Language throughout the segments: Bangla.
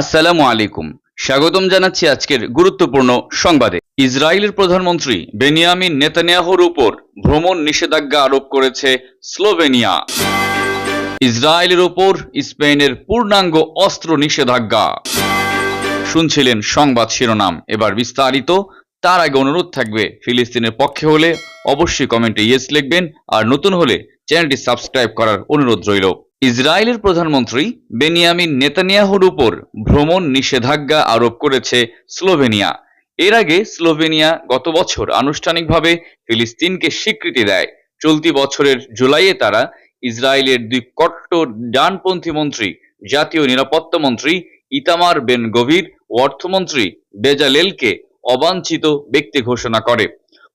আসসালামু আলাইকুম। স্বাগতম জানাচ্ছি আজকের গুরুত্বপূর্ণ সংবাদে। ইসরায়েলের প্রধানমন্ত্রী বেনিয়ামিন নেতানিয়াহুর উপর ভ্রমণ নিষেধাজ্ঞা আরোপ করেছে স্লোভেনিয়া। ইসরায়েলের উপর স্পেনের পূর্ণাঙ্গ অস্ত্র নিষেধাজ্ঞা। শুনছিলেন সংবাদ শিরোনাম। এবার বিস্তারিত। তার আগে অনুরোধ থাকবে, ফিলিস্তিনের পক্ষে হলে অবশ্যই কমেন্টে ইয়েস লিখবেন, আর নতুন হলে চ্যানেলটি সাবস্ক্রাইব করার অনুরোধ রইল। ইসরায়েলের প্রধানমন্ত্রী বেনিয়ামিন নেতানিয়াহুর উপর ভ্রমণ নিষেধাজ্ঞা আরোপ করেছে স্লোভেনিয়া। এর আগে স্লোভেনিয়া গত বছর আনুষ্ঠানিকভাবে ফিলিস্তিনকে স্বীকৃতি দেয়। চলতি বছরের জুলাইয়ে তারা ইসরায়েলের দুই কট্টর ডানপন্থী মন্ত্রী, জাতীয় নিরাপত্তা মন্ত্রী ইতামার বেন গভীর ও অর্থমন্ত্রী বেজালেলকে অবাঞ্ছিত ব্যক্তি ঘোষণা করে।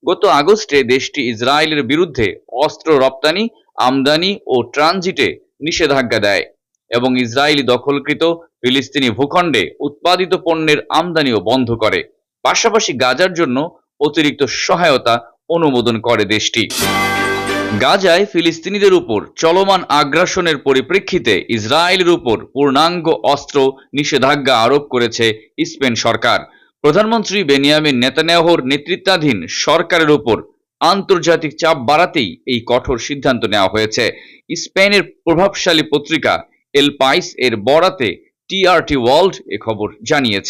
গত আগস্টে দেশটি ইসরায়েলের বিরুদ্ধে অস্ত্র রপ্তানি, আমদানি ও ট্রানজিটে নিষেধাজ্ঞা দেয় এবং ইসরায়েলি দখলকৃত ফিলিস্তিনি ভূখণ্ডে উৎপাদিত পণ্যের আমদানিও বন্ধ করে। পাশাপাশি গাজার জন্য অতিরিক্ত সহায়তা অনুমোদন করে দেশটি। গাজায় ফিলিস্তিনিদের উপর চলমান আগ্রাসনের পরিপ্রেক্ষিতে ইসরায়েলের উপর পূর্ণাঙ্গ অস্ত্র নিষেধাজ্ঞা আরোপ করেছে স্পেন সরকার। প্রধানমন্ত্রী বেনিয়ামিন নেতানিয়াহুর নেতৃত্বাধীন সরকারের উপর আন্তর্জাতিক চাপ বাড়াতেই এই কঠোর সিদ্ধান্ত নেওয়া হয়েছে। স্পেনের প্রভাবশালী পত্রিকা এল পাইস এর বরাতে টিআরটি ওয়ার্ল্ড এ খবর জানিয়েছে।